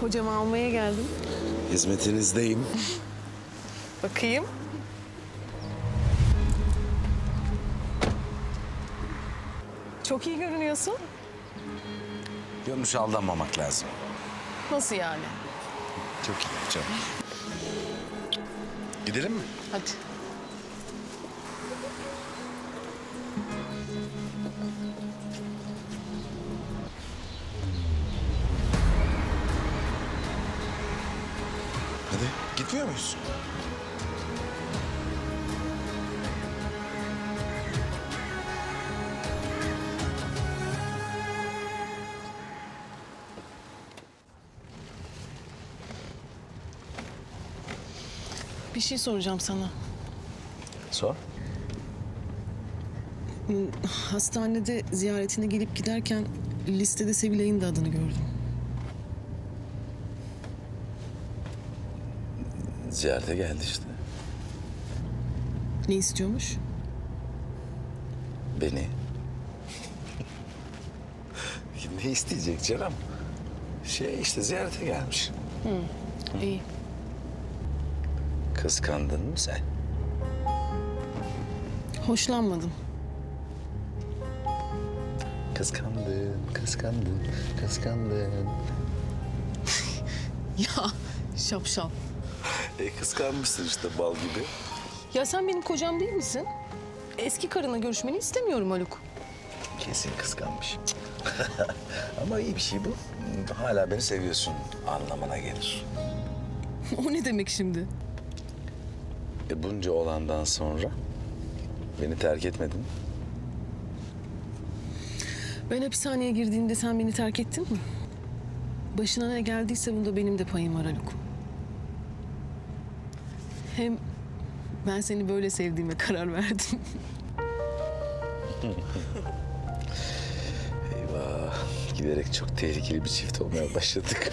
kocamı almaya geldim. Hizmetinizdeyim. Bakayım. Çok iyi görünüyorsun. Görünüş aldanmamak lazım. Nasıl yani? Çok iyi canım. Gidelim mi? Hadi. Hadi. Gitmiyor muyuz? Bir şey soracağım sana. Sor. Hastanede ziyaretine gelip giderken listede Sevilay'ın da adını gördüm. Ziyarete geldi işte. Ne istiyormuş? Beni. ne isteyecek canım? Şey işte ziyarete gelmiş. İyi. Kıskandın mı sen? Hoşlanmadım. Kıskandın, kıskandın, kıskandın. Ya şapşal. E kıskanmışsın işte bal gibi. Ya sen benim kocam değil misin? Eski karına görüşmeni istemiyorum Haluk. Kesin kıskanmış. Ama iyi bir şey bu. Hala beni seviyorsun anlamına gelir. o ne demek şimdi? E bunca olandan sonra beni terk etmedin. Ben hapishaneye girdiğimde sen beni terk ettin mi? Başına ne geldiyse bunda benim de payım var Haluk. Hem ben seni böyle sevdiğime karar verdim. Eyvah. Giderek çok tehlikeli bir çift olmaya başladık.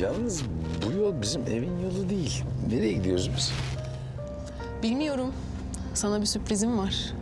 Yalnız bu yol bizim evin yolu değil. Nereye gidiyoruz biz? Bilmiyorum. Sana bir sürprizim var.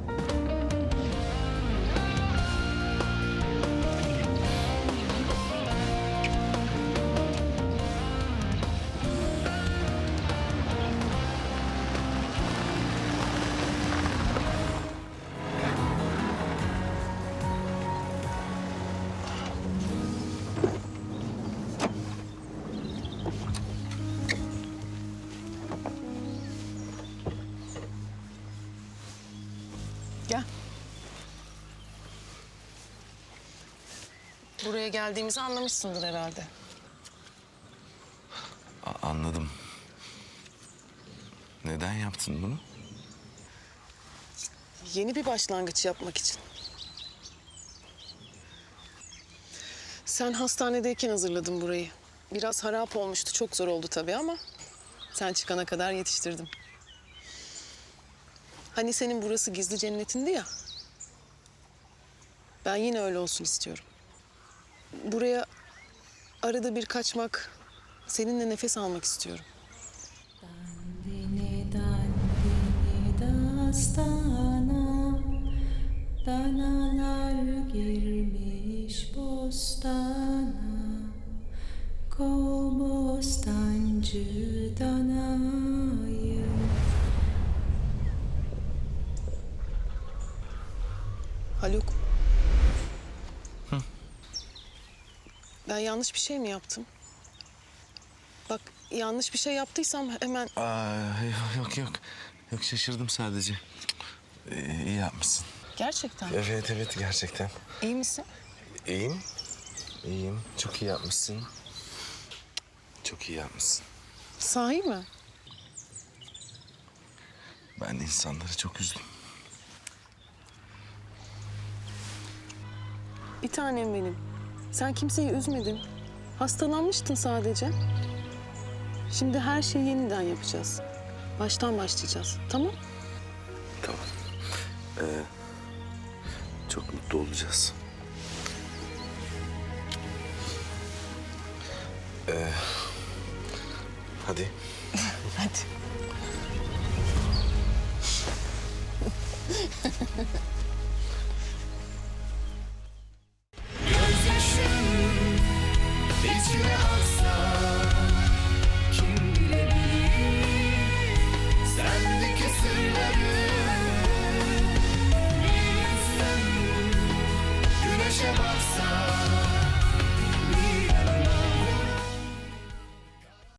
Gel. Buraya geldiğimizi anlamışsındır herhalde. A- anladım. Neden yaptın bunu? Yeni bir başlangıç yapmak için. Sen hastanedeyken hazırladım burayı. Biraz harap olmuştu, çok zor oldu tabii ama... ...sen çıkana kadar yetiştirdim. Hani senin burası gizli cennetindi ya. Ben yine öyle olsun istiyorum. Buraya arada bir kaçmak, seninle nefes almak istiyorum. Dastana Danalar girmiş bostana Kobostancı danayı Haluk. Ben yanlış bir şey mi yaptım? Bak yanlış bir şey yaptıysam hemen Aa, yok yok. Yok şaşırdım sadece. Ee, iyi yapmışsın. gerçekten Evet evet gerçekten. iyi misin? İyiyim. İyiyim. Çok iyi yapmışsın. Çok iyi yapmışsın. Sahi mi? Ben insanları çok üzdüm. Bir tanem benim. Sen kimseyi üzmedin. Hastalanmıştın sadece. Şimdi her şeyi yeniden yapacağız. Baştan başlayacağız. Tamam? Tamam. Ee, çok mutlu olacağız. Ee, hadi. Hadi.